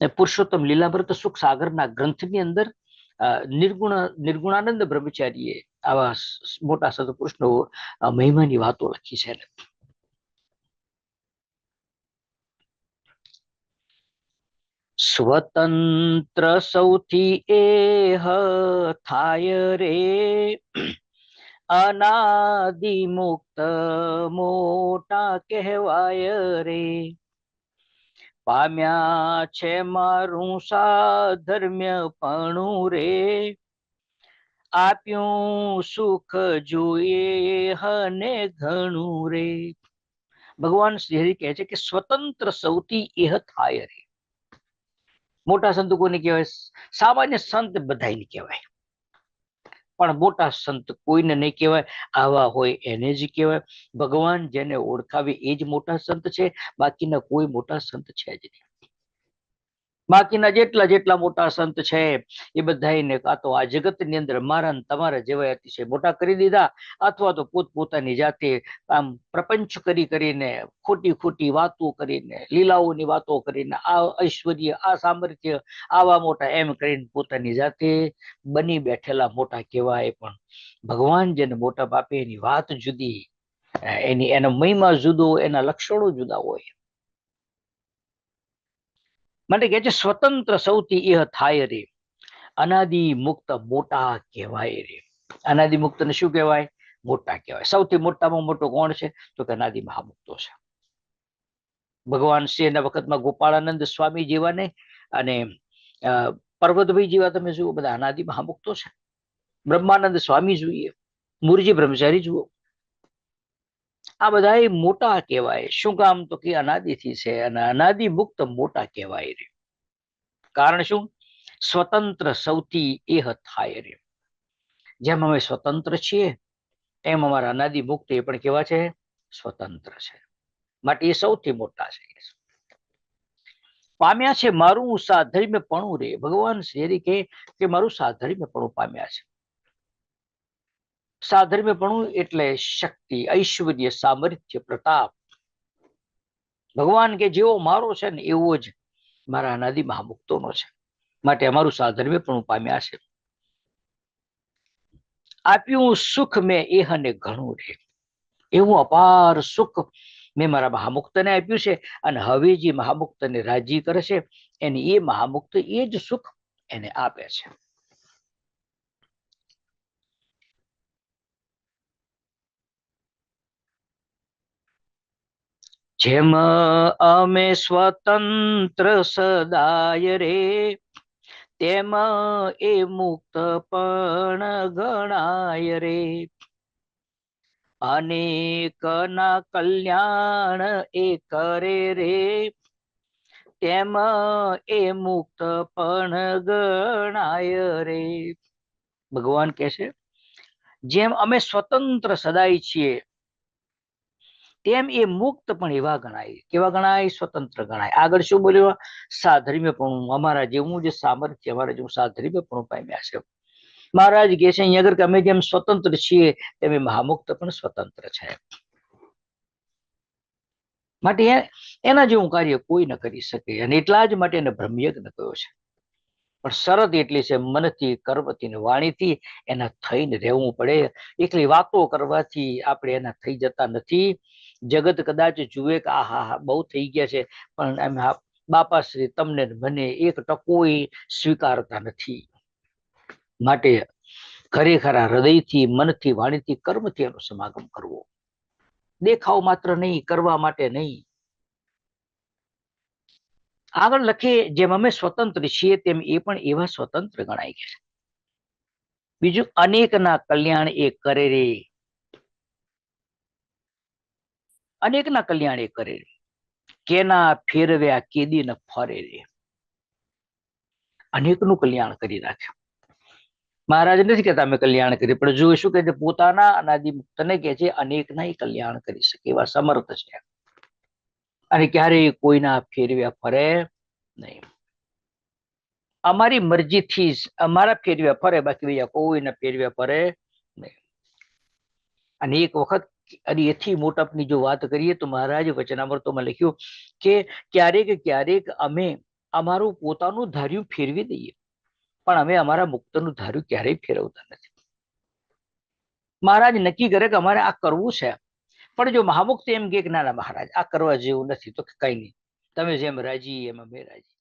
પુરુષોત્તમ લીલામૃત સુખ સાગરના ગ્રંથની અંદર નિર્ગુણ, નિર્ગુણાનંદ બ્રહ્મચારીએ આવા મોટા સદપુરુષનો મહિમાની વાતો લખી છે. સ્વતંત્ર સૌથી એહ થાય રે અનાદિ મુક્ત મોટા કહેવાય રે. પામ્યા છે મારું સાધર્મ્ય પણું રે. આપ્યું સુખ જોઈએ હને ઘણું રે. ભગવાન શ્રી કહે છે કે સ્વતંત્ર સૌથી એહ થાય રે. મોટા સંત કોને કહેવાય? સામાન્ય સંત બધાને કહેવાય. પણ મોટા સંત કોઈને નહીં કહેવાય, આવા હોય એને જ કહેવાય. ભગવાન જેને ઓળખાવે એ જ મોટા સંત છે, બાકીના કોઈ મોટા સંત છે જ નહીં. બાકીના જેટલા જેટલા મોટા સંત છે, એ બધાને કાં તો આ જગતની અંદર મારા તમારા જેવા અતિશય મોટા કરી દીધા, અથવા તો પોતપોતાની જાતે આમ પ્રપંચ કરી કરીને, ખોટી ખોટી વાતો કરીને, લીલાઓની વાતો કરીને, આ ઐશ્વર્ય, આ સામર્થ્ય, આવા મોટા એમ કરીને પોતાની જાતે બની બેઠેલા મોટા કહેવાય. પણ ભગવાન જેને મોટા બાપે એની વાત જુદી, એની એનો મહિમા જુદો, એના લક્ષણો જુદા હોય. માટે કે છે, સ્વતંત્ર સૌથી એ થાય રે. અનાદિ મુક્ત મોટા કહેવાય રે. અનાદિ મુક્ત ને શું કહેવાય? મોટા કહેવાય. સૌથી મોટામાં મોટો કોણ છે? તો કે અનાદિ મહામુક્તો છે. ભગવાન શ્રી એના વખતમાં ગોપાળાનંદ સ્વામી જેવાને અને પર્વતભાઈ જેવા તમે જુઓ, બધા અનાદિ મહામુક્તો છે. બ્રહ્માનંદ સ્વામી જોઈએ. મુરજી બ્રહ્મચારી જુઓ. આ બધા મોટા કહેવાય. શું કામ? તો કે અનાદિથી છે અને અનાદિ મુક્ત મોટા કહેવાય રે. કારણ શું? સ્વતંત્ર સૌથી એહ થાય રે. જેમ અમે સ્વતંત્ર છીએ, એમ અમારા અનાદિ મુક્ત એ પણ કેવા છે? સ્વતંત્ર છે. માટે એ સૌથી મોટા છે. પામ્યા છે મારું સાધર્મ્ય પણું રે. ભગવાન શ્રી કે મારું સાધર્મ્ય પણું પામ્યા છે. સાધર્મ્યપણું એટલે શક્તિ, ઐશ્વર્ય, સામર્થ્ય, પ્રતાપ. ભગવાન કે જેવો મારો છે ને, એવો જ મારા અનાદિ મહામુક્તોનો છે. માટે અમારું સાધર્મ્યપણું પામ્યા છે. આપ્યું સુખ મેં એહને ઘણું રે. એવું અપાર સુખ મેં મારા મહામુક્તને આપ્યું છે અને હવે જે મહામુક્તને રાજી કરે છે, એને એ મહામુક્ત એ જ સુખ એને આપે છે. જેમ અમે સ્વતંત્ર સદાય રે, તેમ એ મુક્ત પણ ગણાય રે. અનેક ના કલ્યાણ એ કરે રે, તેમ એ મુક્ત પણ ગણાય રે. ભગવાન કે છે, જેમ અમે સ્વતંત્ર સદાય છીએ તેમ એ મુક્ત પણ એવા ગણાય, કેવા ગણાય? સ્વતંત્ર ગણાય. આગળ શું બોલ્યો? સાધર્મ્ય પણ અમારા જેવું જે સામર્થ્ય, અમારા જેવું સાધર્મ્ય પણ પામ્યા છે. મહારાજ કે છે, અહીંયા આગળ અમે જેમ સ્વતંત્ર છીએ, તેમ મહામુક્ત પણ સ્વતંત્ર છે. માટે એના જેવું કાર્ય કોઈ ન કરી શકે અને એટલા જ માટે એને બ્રહ્મયજ્ઞ કયો છે. પણ શરત એટલી છે, મનથી, કર્મથી ને વાણીથી એના થઈને રહેવું પડે. એકલી વાતો કરવાથી આપણે એના થઈ જતા નથી. જગત કદાચ જુએ કે, આ, હા બહુ થઈ ગયા છે. પણ એમ બાપા શ્રી, તમને મને એક ટકો સ્વીકારતા નથી. માટે ખરેખર હૃદયથી, મનથી, વાણીથી, કર્મથી એનો સમાગમ કરવો. દેખાવ માત્ર નહીં, કરવા માટે નહીં. આગળ લખે, જેમ અમે સ્વતંત્ર છીએ, તેમ એ પણ એવા સ્વતંત્ર ગણાય છે. બીજું, અનેકના કલ્યાણ એ કરે રે. અનેકના કલ્યાણ એ કરે કેના ફેરવ્યા કેદી ન ફરે રે અનેકનું કલ્યાણ કરી નાખે મહારાજ નથી કહેતા અમે કલ્યાણ કરી પણ જો શું કે પોતાના અનાદિ મુક્તને કહે છે અનેકના કલ્યાણ કરી શકે એવા સમર્થ છે. અને ક્યારેય કોઈના ફેરવ્યા ફરે નહીં. અમારી મરજીથી અમારા ફેરવ્યા ફરે, બાકી બીજા કોઈના ફેરવ્યા ફરે નહીં. અને એક વખત અને એથી મોટપની જો વાત કરીએ તો મહારાજ વચનામૃતોમાં લખ્યું કે ક્યારેક ક્યારેક અમે અમારું પોતાનું ધાર્યું ફેરવી દઈએ, પણ અમે અમારા મુક્તનું ધાર્યું ક્યારેય ફેરવતા નથી. મહારાજ નક્કી કરે કે અમારે આ કરવું છે, પણ જો મહામુક્ત એમ કે ના ના, મહારાજ, આ કરવા જેવું નથી તો કઈ નહીં. તમે જેમ રાજી એમ અમે રાજી.